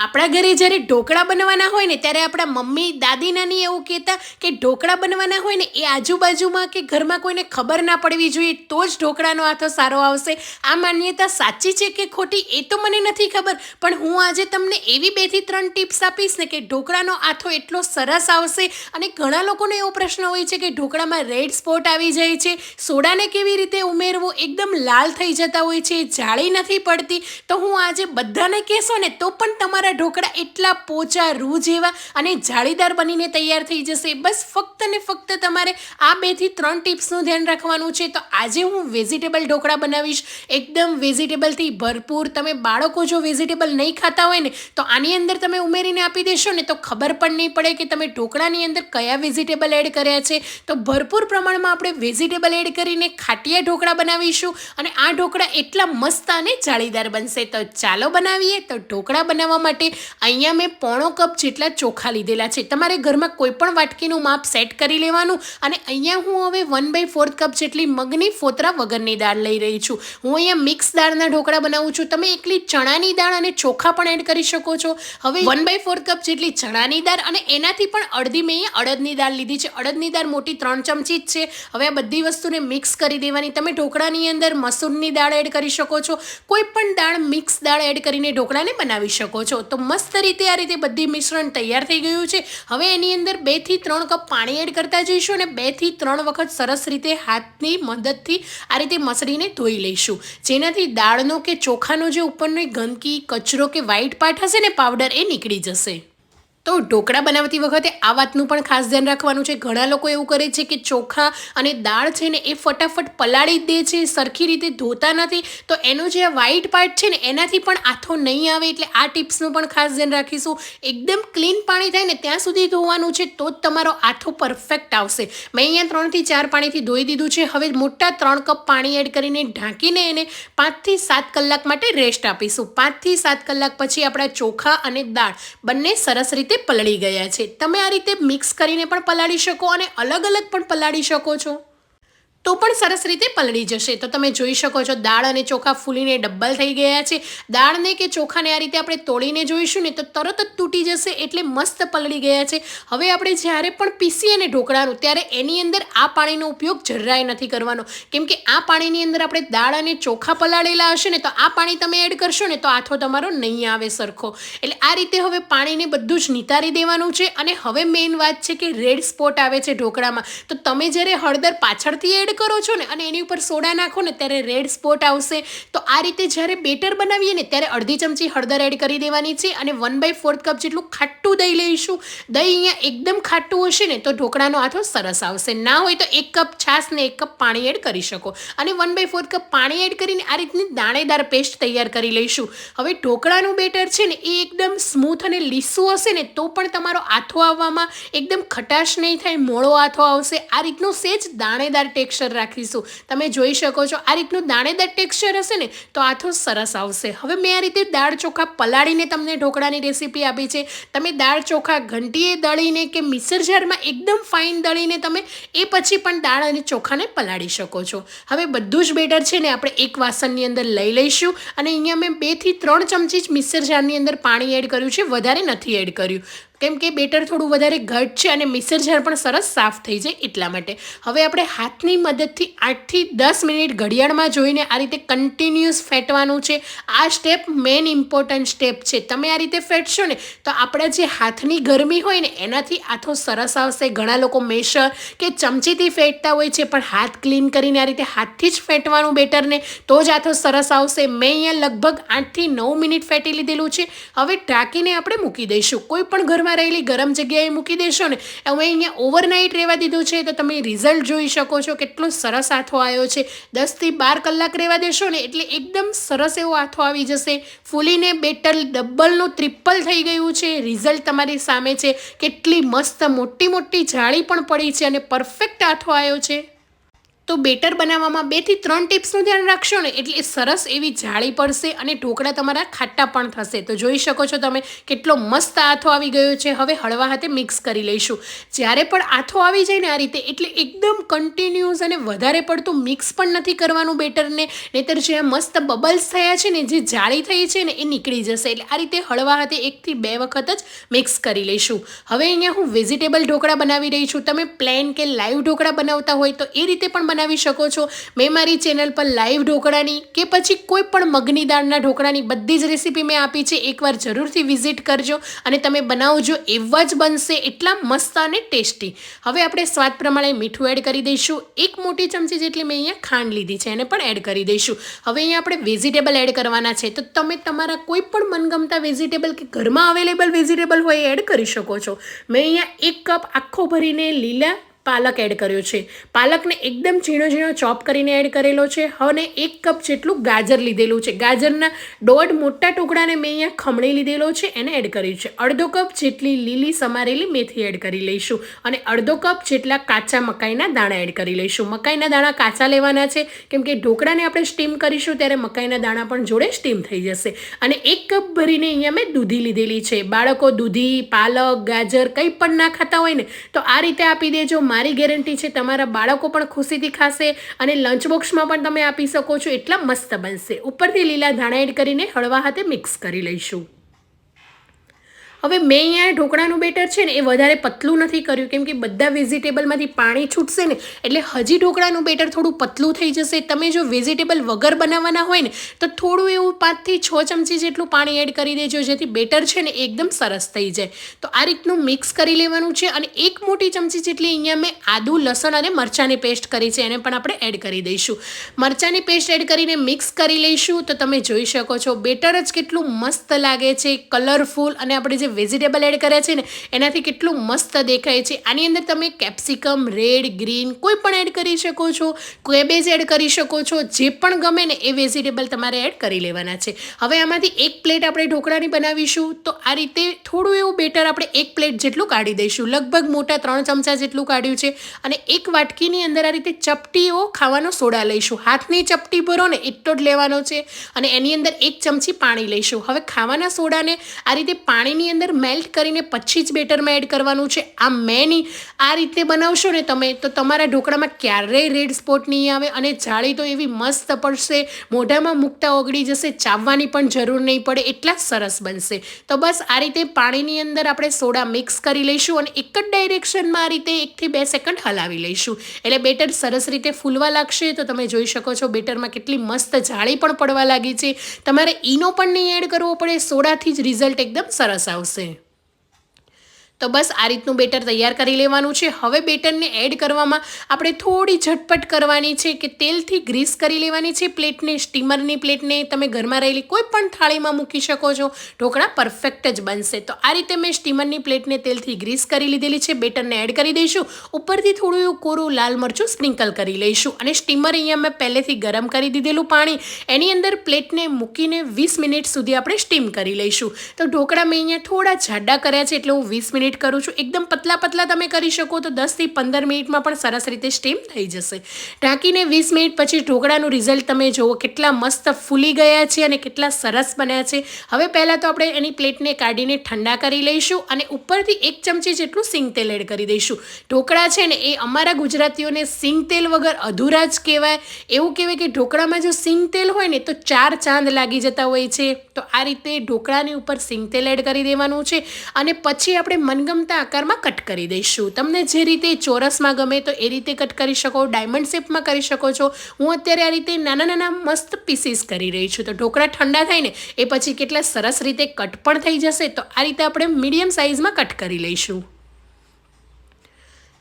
આપણા ઘરે જ્યારે ઢોકળા બનવાના હોય ને, ત્યારે આપણા મમ્મી, દાદી, નાની એવું કહેતા કે ઢોકળા બનવાના હોય ને, એ આજુબાજુમાં કે ઘરમાં કોઈને ખબર ના પડવી જોઈએ, તો જ ઢોકળાનો આથો સારો આવશે. આ માન્યતા સાચી છે કે ખોટી, એ તો મને નથી ખબર, પણ હું આજે તમને એવી બેથી ત્રણ ટિપ્સ આપીશ ને કે ઢોકળાનો આથો એટલો સરસ આવશે અને ઘણા લોકોને એવો પ્રશ્ન હોય છે કે ઢોકળામાં રેડ સ્પોટ આવી જાય છે, સોડાને કેવી રીતે ઉમેરવો, એકદમ લાલ થઈ જતા હોય છે જાળી નથી પડતી. તો હું આજે બધાને કહેશો ને, તો પણ તમારા ઢોકળા એટલા પોચા રૂ જેવા અને જાળીદાર બનીને તૈયાર થઈ જશે. બસ ફક્ત ને ફક્ત તમારે આ બેથી ત્રણ ટિપ્સનું ધ્યાન રાખવાનું છે. તો આજે હું વેજીટેબલ ઢોકળા બનાવીશ. એકદમ વેજીટેબલથી ભરપૂર. તમે બાળકો જો વેજીટેબલ નહીં ખાતા હોય ને, તો આની અંદર તમે ઉમેરીને આપી દેશો ને, તો ખબર પણ નહીં પડે કે તમે ઢોકળાની અંદર કયા વેજીટેબલ એડ કર્યા છે. તો ભરપૂર પ્રમાણમાં આપણે વેજીટેબલ એડ કરીને ખાટિયા ઢોકળા બનાવીશું અને આ ઢોકળા એટલા મસ્ત અને જાળીદાર બનશે. તો ચાલો બનાવીએ. તો ઢોકળા બનાવવા માટે અહીંયા મેં પોણો કપ જેટલા ચોખા લીધેલા છે. તમારે ઘરમાં કોઈ પણ વાટકીનું માપ સેટ કરી લેવાનું અને અહીંયા હું હવે વન બાય ફોર્થ કપ જેટલી મગની ફોતરા વગરની દાળ લઈ રહી છું. હું અહીંયા મિક્સ દાળના ઢોકળા બનાવું છું. તમે એકલી ચણાની દાળ અને ચોખા પણ એડ કરી શકો છો. હવે વન બાય ફોર્થ કપ જેટલી ચણાની દાળ અને એનાથી પણ અડધી મેં અડદની દાળ લીધી છે. અડદની દાળ મોટી ત્રણ ચમચી જ છે. હવે આ બધી વસ્તુને મિક્સ કરી દેવાની. તમે ઢોકળાની અંદર મસૂરની દાળ એડ કરી શકો છો. કોઈ પણ દાળ મિક્સ દાળ એડ કરીને ઢોકળાને બનાવી શકો છો. તો મસ્ત રીતે આ રીતે બધી મિશ્રણ તૈયાર થઈ ગયું છે. હવે એની અંદર બેથી ત્રણ કપ પાણી એડ કરતા જઈશું અને બેથી ત્રણ વખત સરસ રીતે હાથની મદદથી આ રીતે મસળીને ધોઈ લઈશું. જેનાથી દાળનો કે ચોખાનો જે ઉપરનો ગંદકી, કચરો કે વ્હાઈટ પાટ હશે ને પાવડર એ નીકળી જશે. તો ઢોકળા બનાવતી વખતે આ વાતનું પણ ખાસ ધ્યાન રાખવાનું છે. ઘણા લોકો એવું કરે છે કે ચોખા અને દાળ છે ને એ ફટાફટ પલાળી દે છે, સરખી રીતે ધોતા નથી. તો એનો જે આ વ્હાઈટ પાર્ટ છે ને, એનાથી પણ આથો નહીં આવે એટલે આ ટિપ્સનું પણ ખાસ ધ્યાન રાખીશું. એકદમ ક્લીન પાણી થાય ને ત્યાં સુધી ધોવાનું છે તો જ તમારો આથો પરફેક્ટ આવશે. મેં અહીંયા ત્રણથી ચાર પાણીથી ધોઈ દીધું છે. હવે મોટા ત્રણ કપ પાણી એડ કરીને ઢાંકીને એને પાંચથી સાત કલાક માટે રેસ્ટ આપીશું. પાંચથી સાત કલાક પછી આપણા ચોખા અને દાળ બંને સરસ રીતે પલળી ગયા છે. તમે આ રીતે મિક્સ કરીને પણ પલાળી શકો અને અલગ અલગ પણ પલાળી શકો છો. તો પણ સરસ રીતે પલળી જશે. તો તમે જોઈ શકો છો, દાળ અને ચોખા ફૂલીને ડબ્બલ થઈ ગયા છે. દાળને કે ચોખાને આ રીતે આપણે તોડીને જોઈશું ને તો તરત જ તૂટી જશે એટલે મસ્ત પલળી ગયા છે. હવે આપણે જ્યારે પણ પીસીએ ને ઢોકળાનું, ત્યારે એની અંદર આ પાણીનો ઉપયોગ જરાય નથી કરવાનો. કેમ કે આ પાણીની અંદર આપણે દાળ અને ચોખા પલાળેલા હશે ને તો આ પાણી તમે એડ કરશો ને તો આથો તમારો નહીં આવે સરખો. એટલે આ રીતે હવે પાણીને બધું જ નિતારી દેવાનું છે. અને હવે મેઇન વાત છે કે રેડ સ્પોટ આવે છે ઢોકળામાં. તો તમે જ્યારે હળદર પાછળથી એડ કરો છો ને અને એની ઉપર સોડા નાખો ને ત્યારે રેડ સ્પોટ આવશે. તો આ રીતે જ્યારે બેટર બનાવીએ ને ત્યારે અડધી ચમચી હળદર એડ કરી દેવાની છે અને વન બાય ફોર્થ કપ જેટલું ખાટું દહીં લઈશું. દહીં અહીંયા એકદમ ખાટું હશે ને તો ઢોકળાનો આથો સરસ આવશે. ના હોય તો એક કપ છાશ ને એક કપ પાણી એડ કરી શકો. અને વન બાય ફોર્થ કપ પાણી એડ કરીને આ રીતની દાણેદાર પેસ્ટ તૈયાર કરી લઈશું. હવે ઢોકળાનું બેટર છે ને એ એકદમ સ્મૂથ અને લીસું હશે ને તો પણ તમારો આથો આવવામાં એકદમ ખટાશ નહીં થાય, મોળો આથો આવશે. આ રીતનું સેજ દાણેદાર ટેક્સચર રાખીશું. તમે જોઈ શકો છો, આ રીતનું દાણેદાર ટેક્સચર હશે ને, તો આથો સરસ આવશે. હવે મેં આ રીતે દાળ ચોખા પલાળીને તમને ઢોકળાની રેસીપી આપી છે. તમે દાળ ચોખા ઘંટીએ દળીને કે મિક્સર જારમાં એકદમ ફાઇન દળીને તમે એ પછી પણ દાળ અને ચોખાને પલાળી શકો છો. હવે બધું જ બેટર છે ને, આપણે એક વાસણની અંદર લઈ લઈશું અને અહીંયા મેં બેથી ત્રણ ચમચી જ મિક્સર જારની અંદર પાણી એડ કર્યું છે, વધારે નથી એડ કર્યું. કેમ કે બેટર થોડું વધારે ઘટ છે અને મિક્સર પણ સરસ સાફ થઈ જાય એટલા માટે. હવે આપણે હાથની મદદથી આઠથી દસ મિનિટ ઘડિયાળમાં જોઈને આ રીતે કન્ટિન્યુઅસ ફેટવાનું છે. આ સ્ટેપ મેઇન ઇમ્પોર્ટન્ટ સ્ટેપ છે. તમે આ રીતે ફેટશો ને, તો આપણા જે હાથની ગરમી હોય ને, એનાથી આથો સરસ આવશે. ઘણા લોકો મેશર કે ચમચીથી ફેટતા હોય છે, પણ હાથ ક્લીન કરીને આ રીતે હાથથી જ ફેટવાનું બેટરને તો જ આથો સરસ આવશે. મેં અહીંયા લગભગ આઠથી નવ મિનિટ ફેટી લીધેલું છે. હવે ઢાંકીને આપણે મૂકી દઈશું. કોઈ પણ ઘરમાં ઘરમાં રહેલી ગરમ જગ્યાએ મૂકી દેશો ને. હવે અહીંયા ઓવરનાઇટ રહેવા દીધું છે તો તમે રિઝલ્ટ જોઈ શકો છો કેટલો સરસ આથો આવ્યો છે. દસથી બાર કલાક રહેવા દેશો ને એટલે એકદમ સરસ એવો આથો આવી જશે. ફૂલીને બેટર ડબલનું ટ્રિપલ થઈ ગયું છે. રિઝલ્ટ તમારી સામે છે. કેટલી મસ્ત મોટી મોટી જાળી પણ પડી છે અને પરફેક્ટ આથો આવ્યો છે. તો બેટર બનાવવામાં બેથી ત્રણ ટિપ્સનું ધ્યાન રાખશો ને એટલે સરસ એવી જાળી પડશે અને ઢોકળા તમારા ખાટા પણ થશે. તો જોઈ શકો છો તમે કેટલો મસ્ત આથો આવી ગયો છે. હવે હળવા હાથે મિક્સ કરી લઈશું. જ્યારે પણ આથો આવી જાય ને આ રીતે, એટલે એકદમ કન્ટિન્યુઅસ અને વધારે પડતું મિક્સ પણ નથી કરવાનું બેટરને. નહીતર જે મસ્ત બબલ્સ થયા છે ને, જે જાળી થઈ છે ને, એ નીકળી જશે. એટલે આ રીતે હળવા હાથે એકથી બે વખત જ મિક્સ કરી લઈશું. હવે અહીંયા હું વેજીટેબલ ઢોકળા બનાવી રહી છું. તમે પ્લેન કે લાઈવ ઢોકળા બનાવતા હોય તો એ રીતે પણ બનાવી શકો છો. મેં મારી ચેનલ પર લાઈવ ઢોકળાની કે પછી કોઈ પણ મગની દાળના ઢોકળાની બધી જ રેસીપી મેં આપી છે. એકવાર જરૂરથી વિઝિટ કરજો અને તમે બનાવજો એવા જ બનશે એટલા મસ્ત અને ટેસ્ટી હવે આપણે સ્વાદ પ્રમાણે મીઠું એડ કરી દઈશું. એક મોટી ચમચી જેટલી મેં અહીંયા ખાંડ લીધી છે, એને પણ એડ કરી દઈશું. હવે અહીંયા આપણે વેજીટેબલ એડ કરવાના છે. તો તમે તમારા કોઈ પણ મનગમતા વેજીટેબલ કે ઘરમાં અવેલેબલ વેજીટેબલ હોય એડ કરી શકો છો. મેં અહીંયા એક કપ આખો ભરીને લીલા પાલક એડ કર્યો છે. પાલકને એકદમ ઝીણો ઝીણો ચોપ કરીને એડ કરેલો છે. અને એક કપ જેટલું ગાજર લીધેલું છે. ગાજરના દોઢ મોટા ટુકડાને મેં અહીંયા ખમણી લીધેલો છે. એને એડ કર્યું છે. અડધો કપ જેટલી લીલી સમારેલી મેથી એડ કરી લઈશું. અને અડધો કપ જેટલા કાચા મકાઈના દાણા એડ કરી લઈશું. મકાઈના દાણા કાચા લેવાના છે. કેમ કે ઢોકળાને આપણે સ્ટીમ કરીશું ત્યારે મકાઈના દાણા પણ જોડે સ્ટીમ થઈ જશે. અને એક કપ ભરીને અહીંયા મેં દૂધી લીધેલી છે. બાળકો દૂધી, પાલક, ગાજર કંઈ પણ ના ખાતા હોય ને, તો આ રીતે આપી દેજો. મારી ગેરંટી છે, તમારા બાળકો પણ ખુશીથી ખાશે અને લંચ બોક્સમાં પણ તમે આપી શકો છો, એટલા મસ્ત બનશે. ઉપરથી લીલા ધાણા એડ કરીને હળવા હાથે મિક્સ કરી લઈશું. હવે મેં અહીંયા ઢોકળાનું બેટર છે ને એ વધારે પતલું નથી કર્યું. કેમ કે બધા વેજીટેબલમાંથી પાણી છૂટશે ને, એટલે હજી ઢોકળાનું બેટર થોડું પતલું થઈ જશે. તમે જો વેજીટેબલ વગર બનાવવાના હોય ને, તો થોડું એવું પાંચથી છ ચમચી જેટલું પાણી એડ કરી દેજો, જેથી બેટર છે ને એકદમ સરસ થઈ જાય. તો આ રીતનું મિક્સ કરી લેવાનું છે અને એક મોટી ચમચી જેટલી અહીંયા મેં આદુ, લસણ અને મરચાંની પેસ્ટ કરી છે, એને પણ આપણે એડ કરી દઈશું. મરચાંની પેસ્ટ એડ કરીને મિક્સ કરી લઈશું, તો તમે જોઈ શકો છો બેટર જ કેટલું મસ્ત લાગે છે, કલરફુલ અને આપણે જે વેજીટેબલ એડ કર્યા છે ને, એનાથી કેટલું મસ્ત દેખાય છે. આની અંદર તમે કેપ્સિકમ રેડ ગ્રીન કોઈ પણ એડ કરી શકો છો કેબેજ એડ કરી શકો છો, જે પણ ગમે ને એ વેજીટેબલ તમારે એડ કરી લેવાના છે. હવે આમાંથી એક પ્લેટ આપણે ઢોકળાની બનાવીશું, તો આ રીતે થોડું એવું બેટર આપણે એક પ્લેટ જેટલું કાઢી દઈશું. લગભગ મોટા ત્રણ ચમચા જેટલું કાઢ્યું છે અને એક વાટકીની અંદર આ રીતે ચપટીઓ ખાવાનો સોડા લઈશું. હાથની ચપટી ભરો ને એટલો જ લેવાનો છે અને એની અંદર એક ચમચી પાણી લઈશું. હવે ખાવાના સોડાને આ રીતે પાણીની અંદર મેલ્ટ કરીને પછી જ બેટરમાં એડ કરવાનું છે. આ મેની આ રીતે બનાવશો ને તમે, તો તમારા ઢોકળામાં ક્યારેય રેડ સ્પોટ નહીં આવે અને જાળી તો એવી મસ્ત પડશે, મોઢામાં મૂકતા ઓગળી જશે, ચાવવાની પણ જરૂર નહીં પડે, એટલા સરસ બનશે. તો બસ આ રીતે પાણીની અંદર આપણે સોડા મિક્સ કરી લઈશું અને એક જ ડાયરેક્શનમાં આ રીતે એકથી બે સેકન્ડ હલાવી લઈશું. એટલે બેટર સરસ રીતે ફૂલવા લાગશે, તો તમે જોઈ શકો છો બેટરમાં કેટલી મસ્ત જાળી પણ પડવા લાગી છે. તમારે ઈનો પણ નહીં એડ કરવો પડે, સોડાથી જ રિઝલ્ટ એકદમ સરસ આવશે. see. તો બસ આ રીતનું બેટર તૈયાર કરી લેવાનું છે. હવે બેટરને એડ કરવામાં આપણે થોડી ઝટપટ કરવાની છે કે તેલથી ગ્રીસ કરી લેવાની છે. પ્લેટને, સ્ટીમરની પ્લેટને તમે ઘરમાં રહેલી કોઈ પણ થાળીમાં મૂકી શકો છો. ઢોકળા પરફેક્ટ જ બનશે. તો આ રીતે મેં સ્ટીમરની પ્લેટને તેલથી ગ્રીસ કરી લીધેલી છે. બેટરને એડ કરી દઈશું. ઉપરથી થોડું એવું કોરું લાલ મરચું સ્પ્રિંકલ કરી લઈશું. અને સ્ટીમર અહીંયા મેં પહેલેથી ગરમ કરી દીધેલું પાણી. એની અંદર પ્લેટને મૂકીને વીસ મિનિટ સુધી આપણે સ્ટીમ કરી લઈશું. તો ઢોકળા મેં અહીંયા થોડા જાડા કર્યા છે, એટલે હું વીસ મિનિટ કરું છું. એકદમ પતલા પતલા તમે કરી શકો તો દસથી પંદર મિનિટમાં પણ સરસ રીતે સ્ટીમ થઈ જશે. ઢાંકીને વીસ મિનિટ પછી ઢોકળાનું રિઝલ્ટ તમે જુઓ કેટલા મસ્ત ફૂલી ગયા છે અને કેટલા સરસ બન્યા છે. હવે પહેલાં તો આપણે એની પ્લેટને કાઢીને ઠંડા કરી લઈશું અને ઉપરથી એક ચમચી જેટલું સિંગ તેલ એડ કરી દઈશું. ઢોકળા છે ને એ અમારા ગુજરાતીઓને સિંગ તેલ વગર અધૂરા જ કહેવાય. એવું કહેવાય કે ઢોકળામાં જો સિંગ તેલ હોય ને તો ચાર ચાંદ લાગી જતા હોય છે. તો આ રીતે ઢોકળાની ઉપર સિંગ તેલ એડ કરી દેવાનું છે. અને પછી આપણે મનગમતા આકારમાં કટ કરી દઈશું. તમને જે રીતે ચોરસમાં ગમે તો એ રીતે કટ કરી શકો, ડાયમંડ શેપમાં કરી શકો છો. હું અત્યારે આ રીતે નાના નાના મસ્ત પીસીસ કરી રહી છું. તો ઢોકળા ઠંડા થાય ને, એ પછી કેટલા સરસ રીતે કટ પણ થઈ જશે. તો આ રીતે આપણે મીડિયમ સાઇઝમાં કટ કરી લઈશું.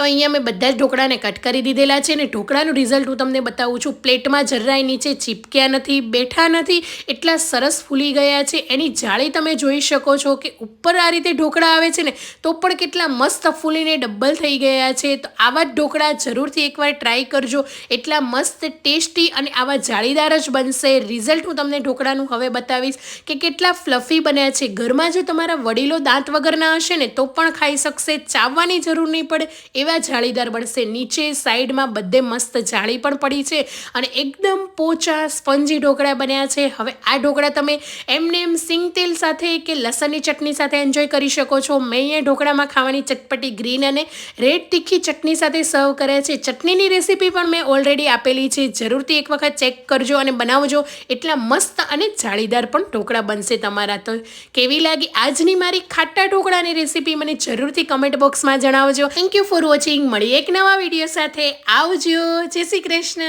તો અહીંયા મેં બધા જ ઢોકળાને કટ કરી દીધેલા છે અને ઢોકળાનું રિઝલ્ટ હું તમને બતાવું છું. પ્લેટમાં જરાય નીચે ચીપક્યા નથી, બેઠા નથી, એટલા સરસ ફૂલી ગયા છે. એની જાળી તમે જોઈ શકો છો કે ઉપર આ રીતે ઢોકળા આવે છે ને, તો પણ કેટલા મસ્ત ફૂલીને ડબ્બલ થઈ ગયા છે. તો આવા જ ઢોકળા જરૂરથી એકવાર ટ્રાય કરજો. એટલા મસ્ત ટેસ્ટી અને આવા જાળીદાર જ બનશે. રિઝલ્ટ હું તમને ઢોકળાનું હવે બતાવીશ કે કેટલા ફ્લફી બન્યા છે. ઘરમાં જો તમારા વડીલો દાંત વગરના હશે ને, તો પણ ખાઈ શકશે. ચાવવાની જરૂર નહીં પડે. એવા એવા જાળીદાર બનશે. નીચે સાઈડમાં બધે મસ્ત જાળી પણ પડી છે અને એકદમ પોચા સ્પંજી ઢોકળા બન્યા છે. હવે આ ઢોકળા તમે એમને એમ સિંગ તેલ સાથે કે લસણની ચટણી સાથે એન્જોય કરી શકો છો. મેં અહીંયા ઢોકળામાં ખાવાની ચટપટી ગ્રીન અને રેડ તીખી ચટણી સાથે સર્વ કર્યા છે. ચટણીની રેસીપી પણ મેં ઓલરેડી આપેલી છે. જરૂરથી એક વખત ચેક કરજો અને બનાવજો. એટલા મસ્ત અને જાળીદાર પણ ઢોકળા બનશે તમારા. તો કેવી લાગી આજની મારી ખાટા ઢોકળાની રેસીપી મને જરૂરથી કમેન્ટ બોક્સમાં જણાવજો. થેન્ક યુ ફોર વોચિંગ મળીએ એક નવા વીડિયો સાથે. આવજો. જય શ્રી કૃષ્ણ.